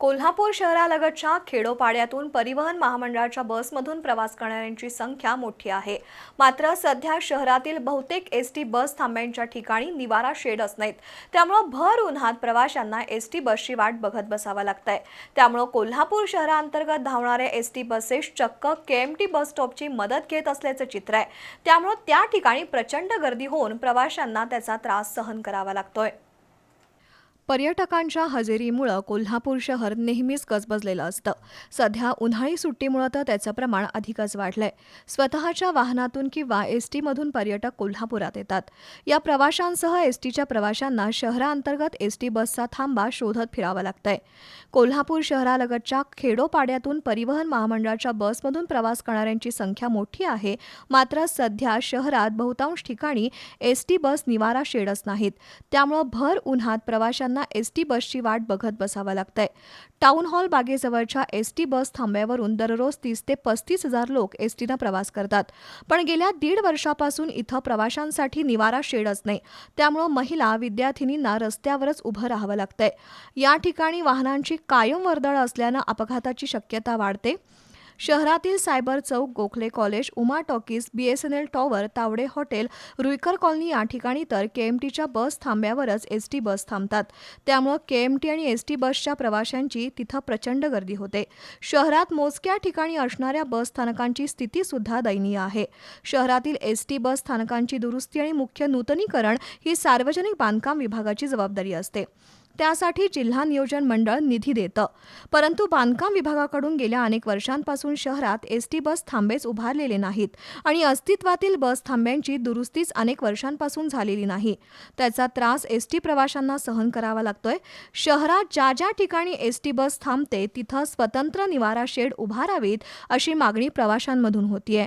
कोल्हापूर शहरालगतच्या खेडोपाड्यातून परिवहन महामंडळाच्या बसमधून प्रवास करणाऱ्यांची संख्या मोठी आहे. मात्र सध्या शहरातील बहुतेक एस टी बस थांब्यांच्या ठिकाणी निवारा शेडच नाहीत. त्यामुळं भर उन्हात प्रवाशांना एस टी बसची वाट बघत बसावं लागतंय. त्यामुळं कोल्हापूर शहरांतर्गत धावणाऱ्या एस टी बसेस चक्क के एम टी बस स्टॉपची मदत घेत असल्याचं चित्र आहे. त्यामुळं त्या ठिकाणी प्रचंड गर्दी होऊन प्रवाशांना त्याचा त्रास सहन करावा लागतोय. पर्यटकांच्या हजेरीमुळं कोल्हापूर शहर नेहमीच गजबजलेलं असतं. सध्या उन्हाळी सुट्टीमुळं तर त्याचं प्रमाण अधिकच वाढलंय. स्वतःच्या वाहनातून किंवा एस टीमधून पर्यटक कोल्हापुरात येतात. या प्रवाशांसह एस टीच्या प्रवाशांना शहरांतर्गत एस टी बसचा थांबा शोधत फिरावं लागतंय. कोल्हापूर शहरालगतच्या खेडोपाड्यातून परिवहन महामंडळाच्या बसमधून प्रवास करणाऱ्यांची संख्या मोठी आहे. मात्र सध्या शहरात बहुतांश ठिकाणी एस टी बस निवारा शेडच नाहीत. त्यामुळं भर उन्हात प्रवाशांना एस टी बसची वाट बघत बसावं लागतंय. टाउन हॉल बागेजवळच्या एस टी बस थांब्यावरून दररोज तीस ते पस्तीस हजार लोक एस टीनं प्रवास करतात. पण गेल्या दीड वर्षापासून इथं प्रवाशांसाठी निवारा शेडच नाही. त्यामुळं महिला विद्यार्थिनींना रस्त्यावरच उभं राहावं लागतंय. या ठिकाणी वाहनांची कायम वर्दळ असल्यानं अपघाताची शक्यता वाढते. शहरातील cyber Chowk Gokhale college Uma talkies B S N L tower Tawde hotel Ruikar colony या ठिकाणी तर के एम टीच्या बस थांब्यावरच एस टी बस थांबतात. त्यामुळं के एम टी आणि एस टी बसच्या प्रवाशांची तिथं प्रचंड गर्दी होते. शहरात मोजक्या ठिकाणी असणाऱ्या बस स्थानकांची स्थिती सुद्धा दयनीय आहे. शहरातील एस टी बस स्थानकांची दुरुस्ती आणि मुख्य नूतनीकरण ही सार्वजनिक बांधकाम विभागाची जबाबदारी असते. त्यासाठी जिल्हा नियोजन मंडळ निधी देतं. परंतु बांधकाम विभागाकडून गेल्या अनेक वर्षांपासून शहरात एस टी बस थांबेच उभारलेले नाहीत आणि अस्तित्वातील बस थांब्यांची दुरुस्तीच अनेक वर्षांपासून झालेली नाही. त्याचा त्रास एस टी प्रवाशांना सहन करावा लागतोय. शहरात ज्या ज्या ठिकाणी एस टी बस थांबते तिथं स्वतंत्र निवारा शेड उभारावीत अशी मागणी प्रवाशांमधून होतीये.